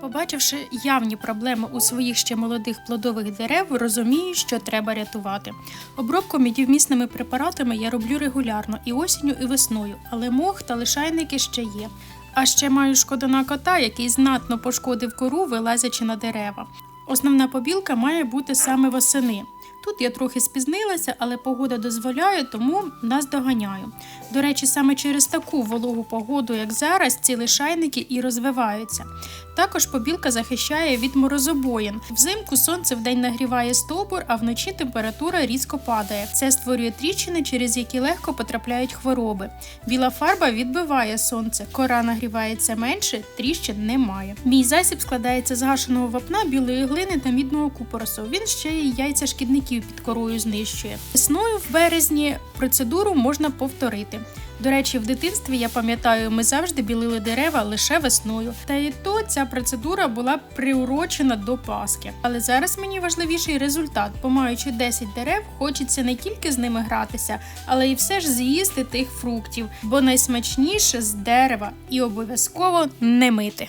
Побачивши явні проблеми у своїх ще молодих плодових дерев, розумію, що треба рятувати. Обробку мідівмісними препаратами я роблю регулярно і осінню, і весною, але мох та лишайники ще є. А ще маю шкодона кота, який знатно пошкодив кору, вилазячи на дерева. Основна побілка має бути саме восени. Тут я трохи спізнилася, але погода дозволяє, тому нас доганяю. До речі, саме через таку вологу погоду, як зараз, ці лишайники і розвиваються. Також побілка захищає від морозобоїн. Взимку сонце вдень нагріває стовбур, а вночі температура різко падає. Це створює тріщини, через які легко потрапляють хвороби. Біла фарба відбиває сонце, кора нагрівається менше, тріщин немає. Мій засіб складається з гашеного вапна, білої глини та мідного купоросу. Він ще й яйця шкідників під корою знищує. Весною в березні процедуру можна повторити. До речі, в дитинстві я пам'ятаю, ми завжди білили дерева лише весною. Та і то ця процедура була приурочена до Пасхи. Але зараз мені важливіший результат, бо маючи 10 дерев, хочеться не тільки з ними гратися, але і все ж з'їсти тих фруктів, бо найсмачніше з дерева і обов'язково не мити.